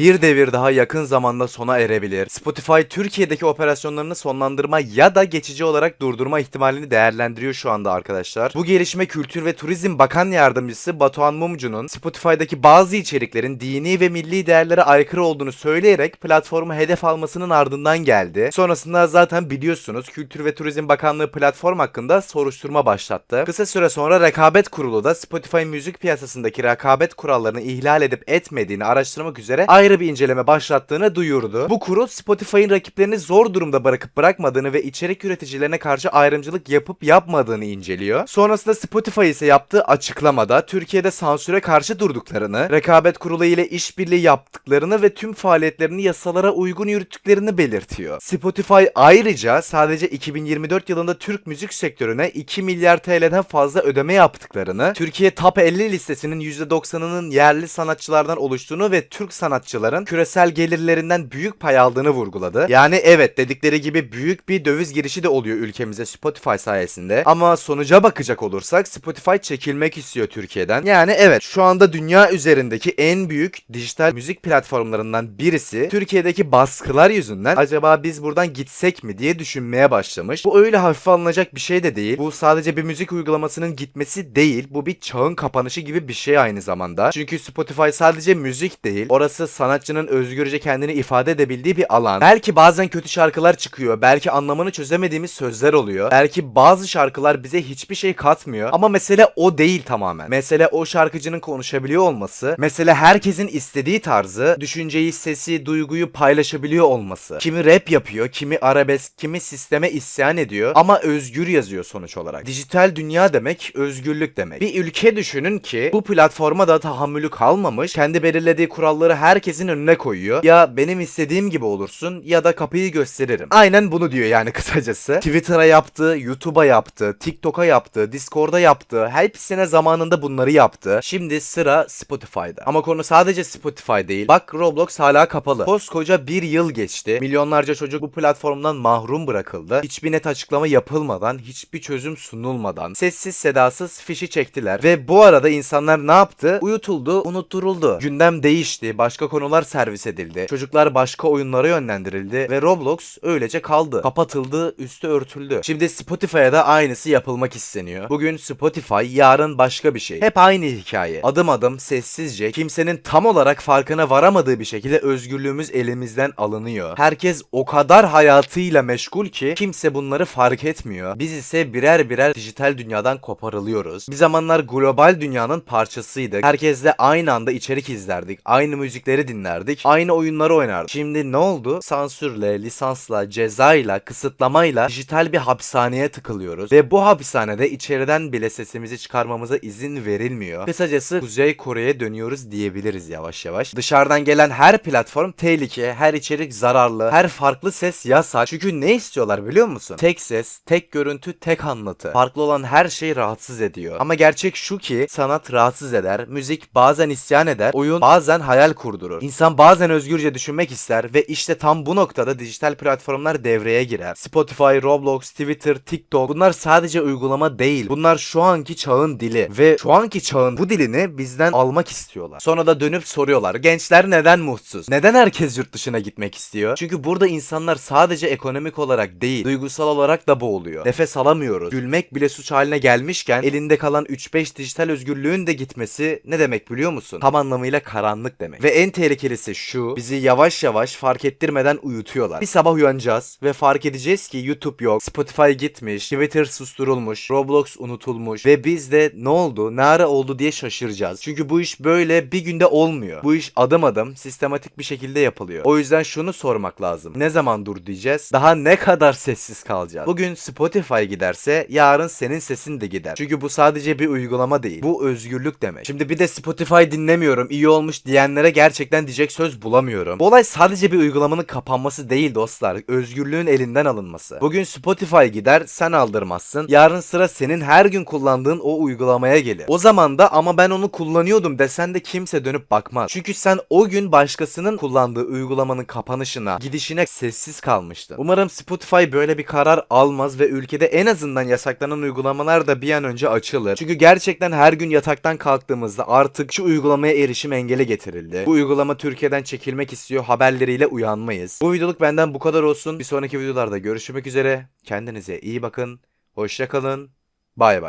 bir devir daha yakın zamanda sona erebilir. Spotify Türkiye'deki operasyonlarını sonlandırma ya da geçici olarak durdurma ihtimalini değerlendiriyor şu anda arkadaşlar. Bu gelişme Kültür ve Turizm Bakan Yardımcısı Batuhan Mumcu'nun Spotify'daki bazı içeriklerin dini ve milli değerlere aykırı olduğunu söyleyerek platformu hedef almasının ardından geldi. Sonrasında zaten biliyorsunuz Kültür ve Turizm Bakanlığı platform hakkında soruşturma başlattı. Kısa süre sonra Rekabet Kurulu da Spotify müzik piyasasındaki rekabet kurallarını ihlal edip etmediğini araştırmak üzere ayrı bir inceleme başlattığını duyurdu. Bu kurul Spotify'ın rakiplerini zor durumda bırakıp bırakmadığını ve içerik üreticilerine karşı ayrımcılık yapıp yapmadığını inceliyor. Sonrasında Spotify ise yaptığı açıklamada Türkiye'de sansüre karşı durduklarını, rekabet kurulu ile işbirliği yaptıklarını ve tüm faaliyetlerini yasalara uygun yürüttüklerini belirtiyor. Spotify ayrıca sadece 2024 yılında Türk müzik sektörüne 2 milyar TL'den fazla ödeme yaptıklarını, Türkiye Top 50 listesinin %90'ının yerli sanatçılardan oluştuğunu ve Türk sanatçıların küresel gelirlerinden büyük pay aldığını vurguladı. Yani evet dedikleri gibi büyük bir döviz girişi de oluyor ülkemize Spotify sayesinde. Ama sonuca bakacak olursak Spotify çekilmek istiyor Türkiye'den. Yani evet şu anda dünya üzerindeki en büyük dijital müzik platformlarından birisi Türkiye'deki baskılar yüzünden acaba biz buradan gitsek mi diye düşünmeye başlamış. Bu öyle hafife alınacak bir şey de değil. Bu sadece bir müzik uygulamasının gitmesi değil. Bu bir çağın kapanışı gibi bir şey aynı zamanda. Çünkü Spotify sadece müzik değil. Orası sanatçının özgürce kendini ifade edebildiği bir alan. Belki bazen kötü şarkılar çıkıyor. Belki anlamını çözemediğimiz sözler oluyor. Belki bazı şarkılar bize hiçbir şey katmıyor. Ama mesele o değil tamamen. Mesele o şarkıcının konuşabiliyor olması. Mesele herkesin istediği tarzı, düşünceyi, sesi, duyguyu paylaşabiliyor olması. Kimi rap yapıyor, kimi arabesk, kimi sisteme isyan ediyor ama özgür yazıyor sonuç olarak. Dijital dünya demek özgürlük demek. Bir ülke düşünün ki bu platforma da tahammülü kalmamış, kendi belirlediği kuralları herkesin önüne koyuyor. Ya benim istediğim gibi olursun ya da kapıyı gösteririm. Aynen bunu diyor yani kısacası. Twitter'a yaptı, YouTube'a yaptı, TikTok'a yaptı, Discord'a yaptı. Hepsine zamanında bunları yaptı. Şimdi sıra Spotify'da. Ama konu sadece Spotify değil. Bak Roblox hala kapalı. Koskoca bir yıl geçti. Milyonlarca çocuk bu platformdan mahrum bırakıldı. Hiçbir net açıklama yapılmadan, hiçbir çözüm sunulmadan, sessiz sedasız fişi çektiler. Ve bu arada insanlar ne yaptı? Uyutuldu, unutturuldu. Gündem değişti, başka konular servis edildi. Çocuklar başka oyunlara yönlendirildi ve Roblox öylece kaldı. Kapatıldı, üstü örtüldü. Şimdi Spotify'a da aynısı yapılmak isteniyor. Bugün Spotify, yarın başka bir şey. Hep aynı hikaye. Adım adım, sessizce, kimsenin tam olarak farkına varamadığı bir şekilde özgürlüğümüz elimizden alınıyor. Herkes o kadar hayatıyla meşgul ki kimse bunları fark etmiyor. Biz ise birer birer dijital dünyadan koparılıyoruz. Bir zamanlar global dünyanın parçasıydık. Herkesle aynı anda içerik izlerdik. Aynı müzikleri dinlerdik. Aynı oyunları oynardık. Şimdi ne oldu? Sansürle, lisansla, cezayla, kısıtlamayla dijital bir hapishaneye tıkılıyoruz. Ve bu hapishanede içeriden bile sesimizi çıkarmamıza izin verilmiyor. Kısacası Kuzey Kore'ye dönüyoruz diyebiliriz yavaş yavaş. Dışarıdan gelen her platform tehlike, her içerik zararlı, her farklı ses yasak. Çünkü ne istiyorlar biliyor musun? Tek ses, tek görüntü, tek anlatı. Farklı olan her şey rahatsız ediyor. Ama gerçek şu ki sanat rahatsız eder, müzik bazen isyan eder, oyun bazen hayal kurdurur. İnsan bazen özgürce düşünmek ister ve işte tam bu noktada dijital platformlar devreye girer. Spotify, Roblox, Twitter, TikTok bunlar sadece uygulama değil. Bunlar şu anki çağın dili ve şu anki çağın bu dilini bizden almak istiyorlar. Sonra da dönüp soruyorlar. Gençler neden mutsuz? Neden herkes yurt dışına gitmek istiyor? Çünkü burada insanlar sadece ekonomik olarak değil, duygusal olarak da boğuluyor. Nefes alamıyoruz. Gülmek bile suç haline gelmişken elinde kalan 3-5 dijital özgürlüğün de gitmesi ne demek biliyor musun? Tam anlamıyla karanlık demek. Ve en tehlikelisi şu. Bizi yavaş yavaş fark ettirmeden uyutuyorlar. Bir sabah uyanacağız ve fark edeceğiz ki YouTube yok, Spotify gitmiş, Twitter susturulmuş, Roblox unutulmuş ve biz de ne oldu, ne ara oldu diye şaşıracağız. Çünkü bu iş böyle bir günde olmuyor. Bu iş adım adım sistematik bir şekilde yapılıyor. O yüzden şunu sormak lazım. Ne zaman dur diyeceğiz? Daha ne kadar sessiz kalacağız? Bugün Spotify giderse yarın senin sesin de gider. Çünkü bu sadece bir uygulama değil. Bu özgürlük demek. Şimdi bir de Spotify dinlemiyorum, iyi olmuş diyenlere gerçekten diyecek söz bulamıyorum. Bu olay sadece bir uygulamanın kapanması değil dostlar. Özgürlüğün elinden alınması. Bugün Spotify gider, sen aldırmazsın. Yarın sıra senin her gün kullandığın o uygulamaya gelir. O zaman da ama ben onu kullanıyordum desen de kimse dönüp bakmaz. Çünkü sen o gün başkasının kullandığı uygulamanın kapanışına, gidişine sessiz kalmıştın. Umarım Spotify böyle bir karar almaz ve ülkede en azından yasaklanan uygulamalar da bir an önce açılır. Çünkü gerçekten her gün yataktan kalktığımızda artık şu uygulamaya erişim engeli getirildi. Bu uygulama sinema Türkiye'den çekilmek istiyor haberleriyle uyanmayız. Bu videoluk benden bu kadar olsun. Bir sonraki videolarda görüşmek üzere. Kendinize iyi bakın. Hoşça kalın. Bay bay.